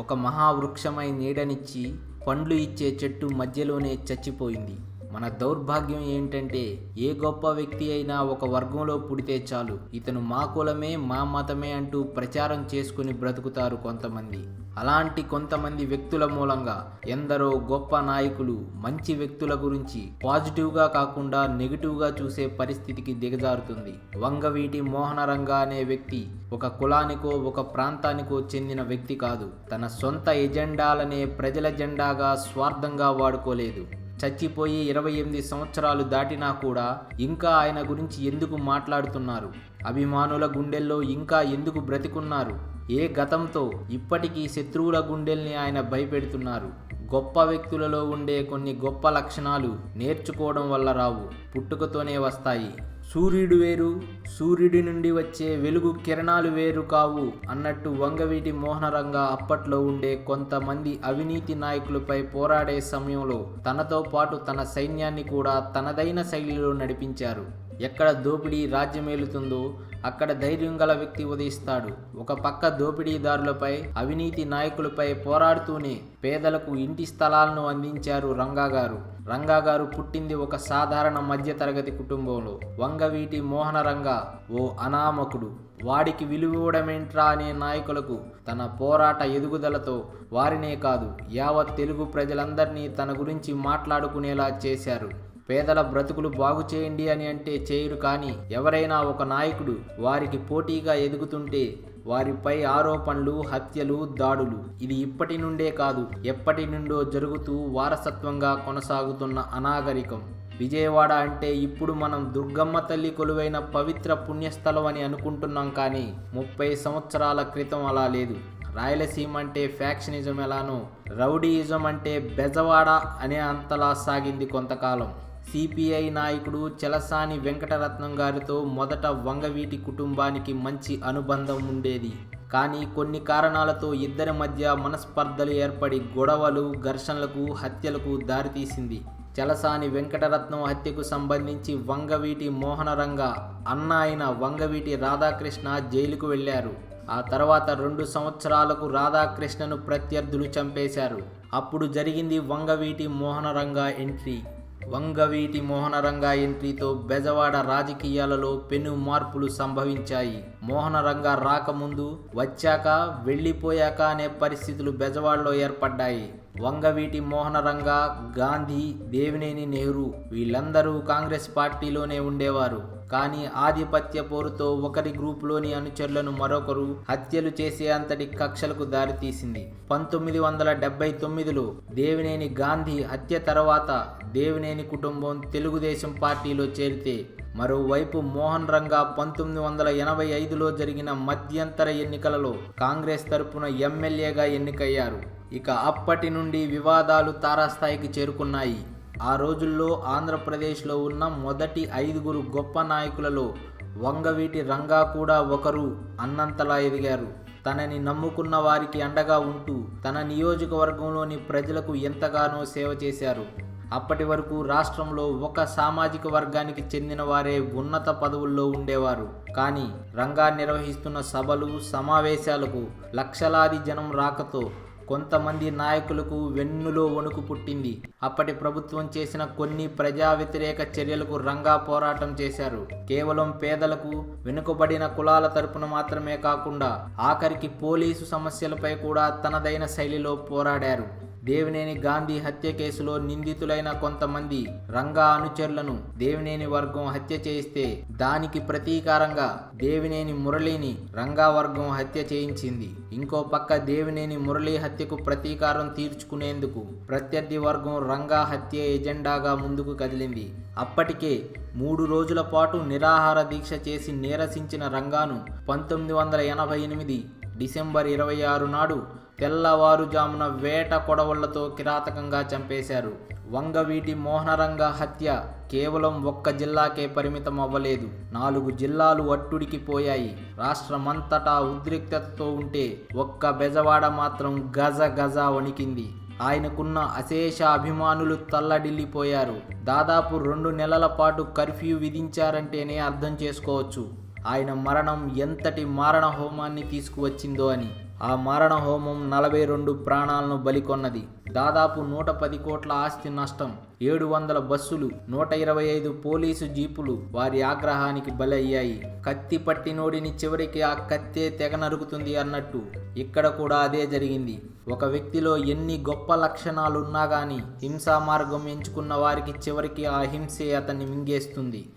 ఒక మహావృక్షమై నీడనిచ్చి పండ్లు ఇచ్చే చెట్టు మధ్యలోనే చచ్చిపోయింది. మన దౌర్భాగ్యం ఏంటంటే ఏ గొప్ప వ్యక్తి అయినా ఒక వర్గంలో పుడితే చాలు. ఇతను మా కులమే మా మతమే అంటూ ప్రచారం చేసుకుని బ్రతుకుతారు కొంతమంది. అలాంటి కొంతమంది వ్యక్తుల మూలంగా ఎందరో గొప్ప నాయకులు మంచి వ్యక్తుల గురించి పాజిటివ్గా కాకుండా నెగిటివ్గా చూసే పరిస్థితికి దిగజారుతుంది. వంగవీటి మోహనరంగ అనే వ్యక్తి ఒక కులానికో ఒక ప్రాంతానికో చెందిన వ్యక్తి కాదు. తన సొంత ఎజెండాలనే ప్రజల జెండాగా స్వార్థంగా వాడుకోలేదు. చచ్చిపోయి ఇరవై ఎనిమిది సంవత్సరాలు దాటినా కూడా ఇంకా ఆయన గురించి ఎందుకు మాట్లాడుతున్నారు? అభిమానుల గుండెల్లో ఇంకా ఎందుకు బ్రతికున్నారు? ఏ గతంతో ఇప్పటికీ శత్రువుల గుండెల్ని ఆయన భయపెడుతున్నారు? గొప్ప వ్యక్తులలో ఉండే కొన్ని గొప్ప లక్షణాలు నేర్చుకోవడం వల్ల రావు పుట్టుకతోనే వస్తాయి. సూర్యుడు వేరు సూర్యుడి నుండి వచ్చే వెలుగు కిరణాలు వేరు కావు అన్నట్టు వంగవీటి మోహనరంగా అప్పట్లో ఉండే కొంతమంది అవినీతి నాయకులపై పోరాడే సమయంలో తనతో పాటు తన సైన్యాన్ని కూడా తనదైన శైలిలో నడిపించారు. ఎక్కడ దోపిడీ రాజ్యమేలుతుందో అక్కడ ధైర్యం గల వ్యక్తి ఉదయిస్తాడు. ఒక పక్క దోపిడీదారులపై అవినీతి నాయకులపై పోరాడుతూనే పేదలకు ఇంటి స్థలాలను అందించారు రంగాగారు. రంగాగారు పుట్టింది ఒక సాధారణ మధ్యతరగతి కుటుంబంలో. వంగవీటి మోహనరంగా ఓ అనామకుడు. వాడికి విలువడమేంట్రా అనే నాయకులకు తన పోరాట ఎదుగుదలతో వారినే కాదు యావత్ తెలుగు ప్రజలందరినీ తన గురించి మాట్లాడుకునేలా చేశారు. పేదల బ్రతుకులు బాగు చేయండి అని అంటే చేయరు కానీ ఎవరైనా ఒక నాయకుడు వారికి పోటీగా ఎదుగుతుంటే వారిపై ఆరోపణలు హత్యలు దాడులు. ఇది ఇప్పటి నుండే కాదు ఎప్పటి నుండో జరుగుతూ వారసత్వంగా కొనసాగుతున్న అనాగరికం. విజయవాడ అంటే ఇప్పుడు మనం దుర్గమ్మ తల్లి కొలువైన పవిత్ర పుణ్యస్థలం అని అనుకుంటున్నాం కానీ ముప్పై సంవత్సరాల క్రితం అలా లేదు. రాయలసీమ అంటే ఫ్యాక్షనిజం ఎలానో రౌడీయిజం అంటే బెజవాడ అనే అంతలా సాగింది కొంతకాలం. సిపిఐ నాయకుడు చలసాని వెంకటరత్నం గారితో మొదట వంగవీటి కుటుంబానికి మంచి అనుబంధం ఉండేది. కానీ కొన్ని కారణాలతో ఇద్దరి మధ్య మనస్పర్ధలు ఏర్పడి గొడవలు ఘర్షణలకు హత్యలకు దారితీసింది. చలసాని వెంకటరత్నం హత్యకు సంబంధించి వంగవీటి మోహనరంగ అన్న అయిన వంగవీటి రాధాకృష్ణ జైలుకు వెళ్ళారు ఆ తర్వాత రెండు సంవత్సరాలకు రాధాకృష్ణను ప్రత్యర్థులు చంపేశారు. అప్పుడు జరిగింది వంగవీటి మోహనరంగ ఎంట్రీ. వంగవీటి మోహనరంగ ఎంట్రీతో బెజవాడ రాజకీయాలలో పెను మార్పులు సంభవించాయి. మోహనరంగ రాకముందు వచ్చాక వెళ్ళిపోయాక అనే పరిస్థితులు బెజవాడలో ఏర్పడ్డాయి. వంగవీటి మోహనరంగ గాంధీ దేవినేని నెహ్రూ వీళ్ళందరూ కాంగ్రెస్ పార్టీలోనే ఉండేవారు. కానీ ఆధిపత్య పోరుతో ఒకరి గ్రూపులోని అనుచరులను మరొకరు హత్యలు చేసే అంతటి కక్షలకు దారితీసింది. పంతొమ్మిది వందల డెబ్బై తొమ్మిదిలో దేవినేని గాంధీ హత్య తర్వాత దేవినేని కుటుంబం తెలుగుదేశం పార్టీలో చేరితే మరోవైపు మోహన్ రంగా పంతొమ్మిది వందల ఎనభై ఐదులో జరిగిన మధ్యంతర ఎన్నికలలో కాంగ్రెస్ తరపున ఎమ్మెల్యేగా ఎన్నికయ్యారు. ఇక అప్పటి నుండి వివాదాలు తారాస్థాయికి చేరుకున్నాయి. ఆ రోజుల్లో ఆంధ్రప్రదేశ్లో ఉన్న మొదటి ఐదుగురు గొప్ప నాయకులలో వంగవీటి రంగా కూడా ఒకరు అన్నంతలా ఎదిగారు. తనని నమ్ముకున్న వారికి అండగా ఉంటూ తన నియోజకవర్గంలోని ప్రజలకు ఎంతగానో సేవ చేశారు. అప్పటి వరకు రాష్ట్రంలో ఒక సామాజిక వర్గానికి చెందిన వారే ఉన్నత పదవుల్లో ఉండేవారు. కానీ రంగా నిర్వహిస్తున్న సభలు సమావేశాలకు లక్షలాది జనం రాకతో కొంతమంది నాయకులకు వెన్నులో వణుకు పుట్టింది. అప్పటి ప్రభుత్వం చేసిన కొన్ని ప్రజా వ్యతిరేక చర్యలకు రంగా పోరాటం చేశారు. కేవలం పేదలకు వెనుకబడిన కులాల తరపున మాత్రమే కాకుండా ఆఖరికి పోలీసు సమస్యలపై కూడా తనదైన శైలిలో పోరాడారు. దేవినేని గాంధీ హత్య కేసులో నిందితులైన కొంతమంది రంగా అనుచరులను దేవినేని వర్గం హత్య చేయిస్తే దానికి ప్రతీకారంగా దేవినేని మురళిని రంగా వర్గం హత్య చేయించింది. ఇంకో పక్క దేవినేని మురళి హత్యకు ప్రతీకారం తీర్చుకునేందుకు ప్రత్యర్థి వర్గం రంగా హత్య ఎజెండాగా ముందుకు కదిలింది. అప్పటికే మూడు రోజుల పాటు నిరాహార దీక్ష చేసి నీరసించిన రంగాను పంతొమ్మిది వందల ఎనభై ఎనిమిది డిసెంబర్ ఇరవై ఆరు నాడు తెల్లవారుజామున వేట కొడవళ్ళతో కిరాతకంగా చంపేశారు. వంగవీటి మోహనరంగ హత్య కేవలం ఒక్క జిల్లాకే పరిమితం అవ్వలేదు నాలుగు జిల్లాలు అట్టుడికి పోయాయి. రాష్ట్రమంతటా ఉద్రిక్తతతో ఉంటే ఒక్క బెజవాడ మాత్రం గజ గజ వణికింది. ఆయనకున్న అశేష అభిమానులు తల్లడిల్లిపోయారు. దాదాపు రెండు నెలల పాటు కర్ఫ్యూ విధించారంటేనే అర్థం చేసుకోవచ్చు. ఆయన మరణం ఎంతటి మారణ హోమాన్ని తీసుకువచ్చిందో అని. ఆ మారణ హోమం నలభై రెండు ప్రాణాలను బలికొన్నది. దాదాపు నూట పది కోట్ల ఆస్తి నష్టం. ఏడు వందల బస్సులు నూట ఇరవై ఐదు పోలీసు జీపులు వారి ఆగ్రహానికి బలయ్యాయి. కత్తి పట్టినోడిని చివరికి ఆ కత్తే తెగ నరుకుతుంది అన్నట్టు ఇక్కడ కూడా అదే జరిగింది. ఒక వ్యక్తిలో ఎన్ని గొప్ప లక్షణాలున్నా గాని హింసా మార్గం ఎంచుకున్న వారికి చివరికి ఆ హింసే అతన్ని మింగేస్తుంది.